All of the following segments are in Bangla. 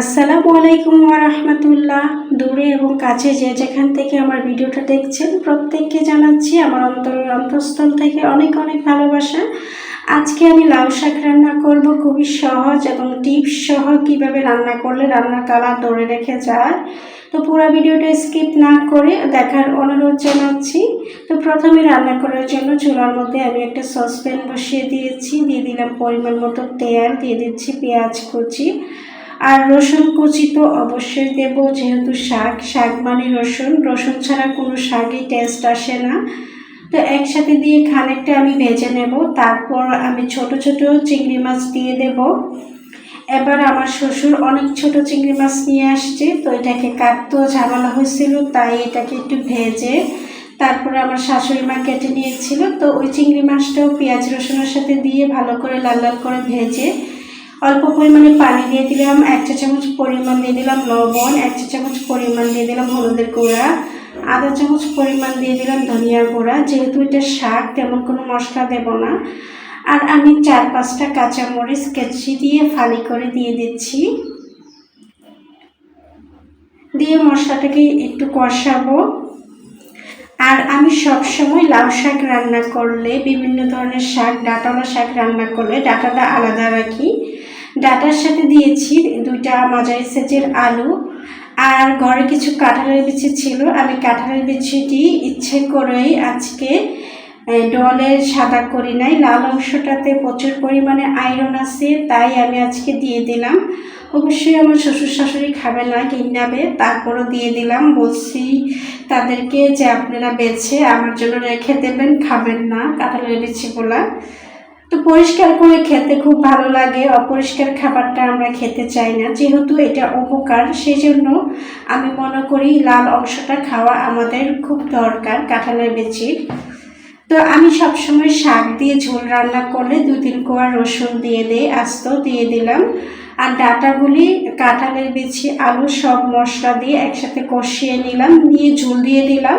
আসসালামু আলাইকুম রহমতুল্লাহ। দূরে এবং কাছে যে যেখান থেকে আমার ভিডিওটা দেখছেন, প্রত্যেককে জানাচ্ছি আমার অন্তরের অন্তঃস্থল থেকে অনেক অনেক ভালোবাসা। আজকে আমি লাউ শাক রান্না করব, খুবই সহজ এবং টিপস সহ কীভাবে রান্না করলে রান্নার কালার ধরে রেখে যায়। তো পুরো ভিডিওটা স্কিপ না করে দেখার অনুরোধ জানাচ্ছি। তো প্রথমে রান্না করার জন্য চুলার মধ্যে আমি একটা সসপ্যান বসিয়ে দিয়েছি। দিয়ে দিলাম পরিমাণ মতো তেল, দিয়ে দিচ্ছি পেঁয়াজ কুচি। আর রসুন কুচি তো অবশ্যই দেব, যেহেতু শাক শাক মানে রসুন। রসুন ছাড়া কোনো শাকই টেস্ট আসে না। তো একসাথে দিয়ে খানিকটা আমি ভেজে নেব, তারপর আমি ছোট ছোট চিংড়ি মাছ দিয়ে দেব। এবার আমার শ্বশুর অনেক ছোট চিংড়ি মাছ নিয়ে আসছে, তো এটাকে কাটতেও ঝামেলা হয়েছিল, তাই এটাকে একটু ভেজে তারপরে আমার শাশুড়ি মা কেটে নিয়েছিল। তো ওই চিংড়ি মাছটাও পেঁয়াজ রসুনের সাথে দিয়ে ভালো করে লাল লাল করে ভেজে অল্প পরিমাণে পানি দিয়ে দিলাম, এক চা চামচ পরিমাণ দিয়ে দিলাম লবণ, এক চা চামচ পরিমাণ দিয়ে দিলাম হলুদের গুঁড়া, আধা চামচ পরিমাণ দিয়ে দিলাম ধনিয়ার গুঁড়া। যেহেতু এটা শাক, তেমন কোনো মশলা দেব না। আর আমি চার পাঁচটা কাঁচামরিচ কেচি দিয়ে ফালি করে দিয়ে দিচ্ছি। দিয়ে মশলাটাকে একটু কষাবো। আর আমি সব সময় লাউ শাক রান্না করলে, বিভিন্ন ধরনের শাক, ডাটালা শাক রান্না করলে ডাটাটা আলাদা রাখি। ডাটার সাথে দিয়েছি দুইটা মাঝারি সেচের আলু। আর ঘরে কিছু কাঁঠালের বিচি ছিল। আমি কাঁঠালের বিচিটি ইচ্ছে করেই আজকে ডলে সাদা করি নাই। লাল অংশটাতে প্রচুর পরিমাণে আয়রন আছে, তাই আমি আজকে দিয়ে দিলাম। অবশ্যই আমার শ্বশুর শাশুড়ি খাবে না কিনাবে তারপরও দিয়ে দিলাম। বলছি তাদেরকে যে আপনারা বেছে আমার জন্য রেখে দেবেন, খাবেন না কাঁঠালের বিচিগুলা। তো পরিষ্কার করে খেতে খুব ভালো লাগে। অপরিষ্কার খাবারটা আমরা খেতে চাই না। যেহেতু এটা উপকার সেই জন্য আমি মনে করি লাল অংশটা খাওয়া আমাদের খুব দরকার কাঁঠালের বেচির তো আমি সবসময় শাক দিয়ে ঝোল রান্না করলে দু তিন কোয়া রসুন দিয়ে দিই আস্ত দিয়ে দিলাম। আর ডাটাগুলি, কাঁঠালের বেছি আলু সব মশলা দিয়ে একসাথে কষিয়ে নিলাম, নিয়ে ঝোল দিয়ে দিলাম।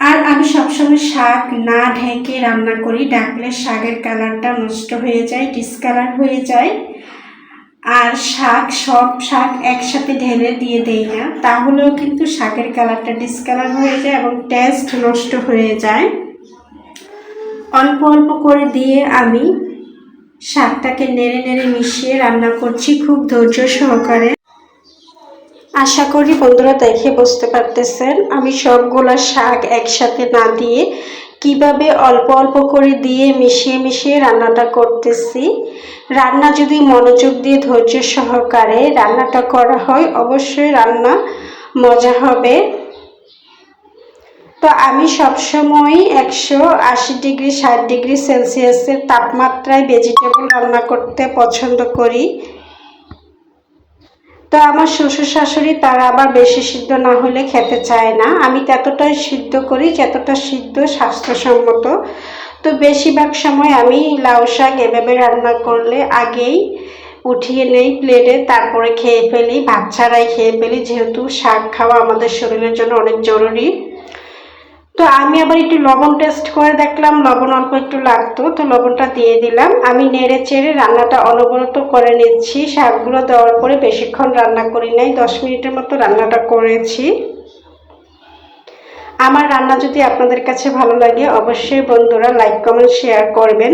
আর আমি সবসময় শাক না ঢেকে রান্না করি। ডাকলে শাকের কালারটা নষ্ট হয়ে যায় ডিসকালার হয়ে যায়। আর শাক, সব শাক একসাথে ঢেলে দিয়ে দেই না। তাহলেও কিন্তু শাকের কালারটা ডিসকালার হয়ে যায় এবং টেস্ট নষ্ট হয়ে যায়। অল্প অল্প করে দিয়ে আমি শাকটাকে নেড়ে নেড়ে মিশিয়ে রান্না করছি। খুব ধৈর্য সহকারে। আশা করি বন্ধুরা দেখে বুঝতে পারতেছেন, আমি সবগুলো শাক একসাথে না দিয়ে কীভাবে অল্প অল্প করে দিয়ে মিশিয়ে মিশিয়ে রান্নাটা করতেছি। রান্না যদি মনোযোগ দিয়ে ধৈর্য সহকারে রান্নাটা করা হয়, অবশ্যই রান্না মজা হবে। তো আমি সবসময় একশো আশি ডিগ্রি, ষাট ডিগ্রি সেলসিয়াসের তাপমাত্রায় ভেজিটেবল রান্না করতে পছন্দ করি। তো আমার শ্বশুর শাশুড়ি তারা আবার বেশি সিদ্ধ না হলে খেতে চায় না। আমি ততটাই সিদ্ধ করি যতটা সিদ্ধ স্বাস্থ্যসম্মত। তো বেশিরভাগ সময় আমি লাউ শাক এভাবে রান্না করলে আগেই উঠিয়ে নেই প্লেটে, তারপরে খেয়ে ফেলি, ভাত ছাড়াই খেয়ে ফেলি। যেহেতু শাক খাওয়া আমাদের শরীরের জন্য অনেক জরুরি। তো আমি আবার একটু লবণ টেস্ট করে দেখলাম, লবণ অল্প একটু লাগতো, তো লবণটা দিয়ে দিলাম। আমি নেড়ে চেড়ে রান্নাটা অনবরত করে নিচ্ছি। শাকগুলো দেওয়ার পরে বেশিক্ষণ রান্না করি নাই, দশ মিনিটের মতো রান্নাটা করেছি। আমার রান্না যদি আপনাদের কাছে ভালো লাগে, অবশ্যই বন্ধুরা লাইক কমেন্ট শেয়ার করবেন।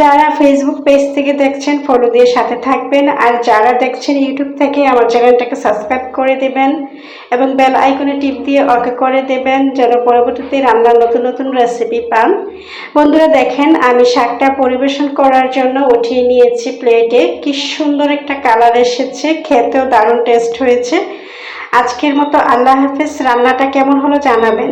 যারা ফেসবুক পেজ থেকে দেখছেন ফলো দিয়ে সাথে থাকবেন। আর যারা দেখছেন ইউটিউব থেকে, আমার চ্যানেলটাকে সাবস্ক্রাইব করে দেবেন এবং বেল আইকনে টিপ দিয়ে অকে করে দেবেন, যেন পরবর্তীতে রান্নার নতুন নতুন রেসিপি পান। বন্ধুরা দেখেন, আমি শাকটা পরিবেশন করার জন্য উঠিয়ে নিয়েছি প্লেটে কি সুন্দর একটা কালার এসেছে, খেতেও দারুণ টেস্ট হয়েছে। আজকের মতো আল্লাহ হাফেজ রান্নাটা কেমন হলো জানাবেন।